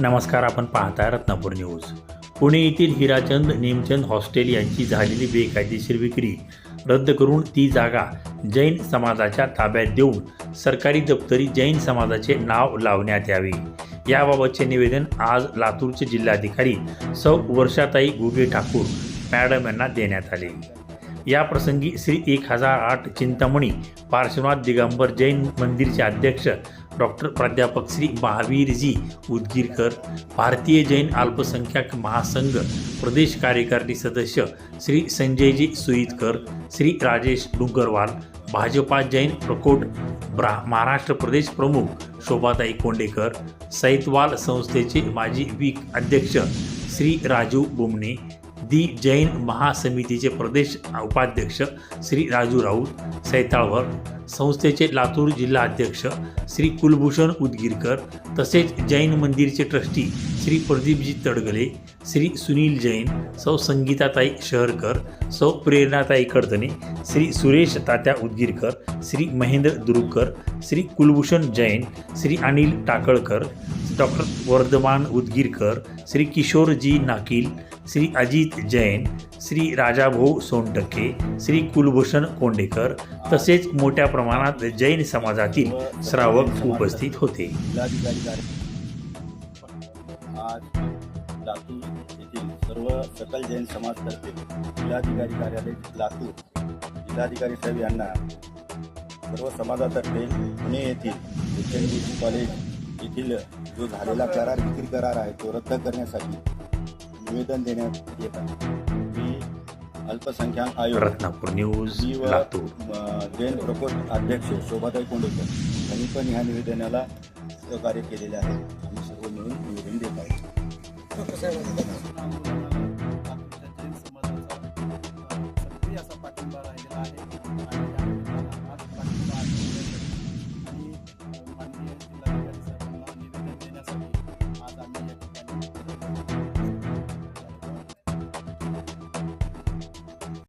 नमस्कार आपण पाहताय रत्नापूर न्यूज. पुणे येथील हिराचंद नेमचंद हॉस्टेल यांची झालेली बेकायदेशीर विक्री रद्द करून ती जागा जैन समाजाच्या ताब्यात देऊन सरकारी दप्तरी जैन समाजाचे नाव लावण्यात यावे. याबाबतचे निवेदन आज लातूरचे जिल्हाधिकारी सौ. वर्षाताई गुगे ठाकूर मॅडम यांना देण्यात आले. या प्रसंगी श्री एक हजार आठ चिंतामणी पार्श्वनाथ दिगंबर जैन मंदिरचे अध्यक्ष डॉक्टर प्राध्यापक श्री महावीरजी उदगीरकर भारतीय जैन अल्पसंख्याक महासंघ प्रदेश कार्यकारिणी सदस्य श्री संजयजी सुईतकर श्री राजेश डुंगरवाल भाजपा जैन प्रकोट ब्रा महाराष्ट्र प्रदेश प्रमुख शोभाताई कोंडेकर सैतवाल संस्थेचे माजी वीक अध्यक्ष श्री राजू बुमणे दी जैन महासमितीचे प्रदेश उपाध्यक्ष श्री राजू राऊत सैताळवर संस्थेचे लातूर जिल्हा अध्यक्ष श्री कुलभूषण उदगीरकर तसेच जैन मंदिरचे ट्रस्टी श्री प्रदीपजी तडगले श्री सुनील जैन सौ संगीताताई शहरकर सौ प्रेरणाताई कडतने श्री सुरेश तात्या उदगीरकर श्री महेंद्र दुरुकर श्री कुलभूषण जैन श्री अनिल टाकळकर डॉक्टर वर्धमान उदगीरकर श्री किशोरजी नाकील श्री अजित जैन श्री राजाभाऊ सोनटक्के श्री कुलभूषण कोंडेकर तसेच मोठ्या प्रमाणात जैन समाजातील श्रावक उपस्थित होते. जिल्हाधिकारी कार्य आज लातूर येथील सर्व सकल जैन समाजतर्फे जिल्हाधिकारी कार्यालय लातूर जिल्हाधिकारी साहेब यांना सर्व समाजातर्फे पुणे येथील एच एन बी कॉलेज येथील जो झालेला करार विक्री करार आहे तो रद्द करण्यासाठी निवेदन देण्यात येत आहे. मी अल्पसंख्याक आयोग रत्नापूर न्यूज मी व लातूर. अ, जैन प्रकोष्ठ अध्यक्ष शोभाताई कोंडेकर यांनी पण ह्या निवेदनाला सहकार्य केलेले आहे. आम्ही सर्व मिळून निवेदन देत आहोत.